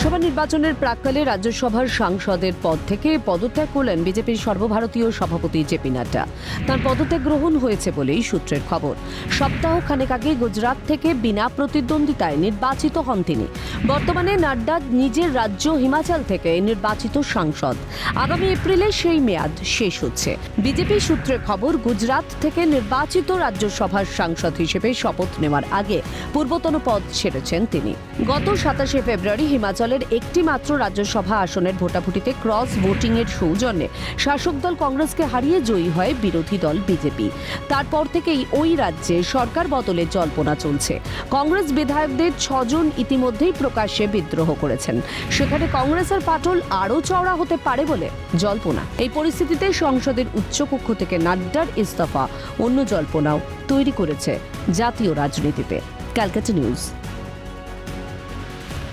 নির্বাচনের প্রাক্কালে রাজ্যসভার সাংসদের পদ থেকে পদত্যাগ করলেন বিজেপির সর্বভারতীয় সভাপতি জেপি নাড্ডা। তার পদত্যাগ গ্রহণ হয়েছে বলেই সূত্রের খবর। সপ্তাহ খানেক আগে গুজরাট থেকে বিনা প্রতিদ্বন্দ্বিতায় নির্বাচিত হন তিনি। বর্তমানে নাড্ডা নিজের রাজ্য হিমাচল থেকে নির্বাচিত সাংসদ। আগামী এপ্রিলে সেই মেয়াদ শেষ হচ্ছে। বিজেপি সূত্রে খবর, গুজরাট থেকে নির্বাচিত রাজ্যসভার সাংসদ হিসেবে শপথ নেওয়ার আগে পূর্বতন পদ ছেড়েছেন তিনি। গত সাতাশে ফেব্রুয়ারি হিমাচলের একটি মাত্র রাজ্যসভা আসনের ভোটাভুটিতে ক্রস ভোটিং এর সৌজন্যে শাসক দল কংগ্রেসকে হারিয়ে জয়ী হয় বিরোধী দল বিজেপি। তারপর থেকেই ওই রাজ্যে সরকার বদলের জল্পনা চলছে। কংগ্রেস বিধায়কদের ছজন ইতিমধ্যেই প্রকাশ্যে বিদ্রোহ করেছেন। সেখানে কংগ্রেসের পাটল আরও চওড়া হতে পারে বলে জল্পনা। এই পরিস্থিতিতে সংসদের উচ্চকক্ষ থেকে নাড্ডার ইস্তফা অন্য জল্পনাও তৈরি করেছে জাতীয় রাজনীতিতে। ক্যালকাটা নিউজ।